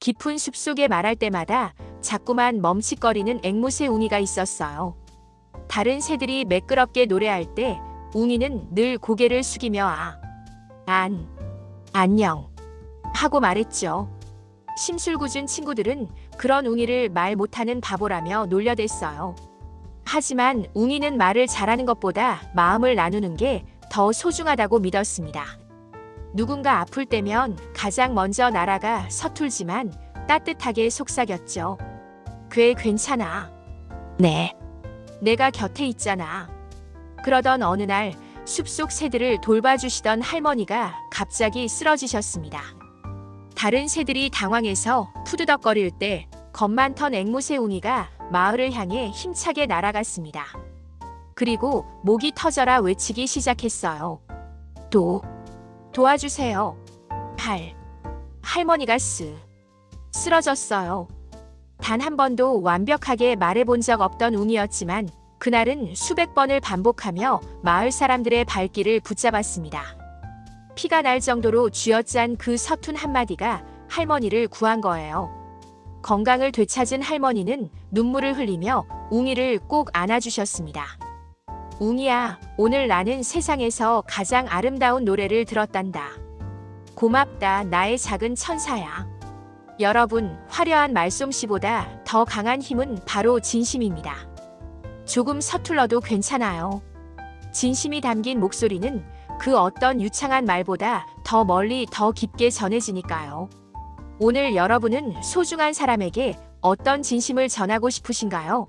깊은 숲속에 말할 때마다 자꾸만 멈칫거리는 앵무새 웅이가 있었어요. 다른 새들이 매끄럽게 노래할 때 웅이는 늘 고개를 숙이며 아, 안, 안녕 하고 말했죠. 심술궂은 친구들은 그런 웅이를 말 못하는 바보라며 놀려댔어요. 하지만 웅이는 말을 잘하는 것보다 마음을 나누는 게 더 소중하다고 믿었습니다. 누군가 아플 때면 가장 먼저 나라가 서툴지만 따뜻하게 속삭였죠. 괴 괜찮아. 네. 내가 곁에 있잖아. 그러던 어느 날 숲속 새들을 돌봐주시던 할머니가 갑자기 쓰러지셨습니다. 다른 새들이 당황해서 푸드덕거릴 때 겁만 턴 앵무새 웅이가 마을을 향해 힘차게 날아갔습니다. 그리고 목이 터져라 외치기 시작했어요. 도, 도와주세요. 할, 할머니가 쓰, 쓰러졌어요. 단 한 번도 완벽하게 말해본 적 없던 웅이었지만 그날은 수백 번을 반복하며 마을 사람들의 발길을 붙잡았습니다. 피가 날 정도로 쥐어짠 그 서툰 한마디가 할머니를 구한 거예요. 건강을 되찾은 할머니는 눈물을 흘리며 웅이를 꼭 안아주셨습니다. 웅이야, 오늘 나는 세상에서 가장 아름다운 노래를 들었단다. 고맙다, 나의 작은 천사야. 여러분, 화려한 말솜씨보다 더 강한 힘은 바로 진심입니다. 조금 서툴러도 괜찮아요. 진심이 담긴 목소리는 그 어떤 유창한 말보다 더 멀리 더 깊게 전해지니까요. 오늘 여러분은 소중한 사람에게 어떤 진심을 전하고 싶으신가요?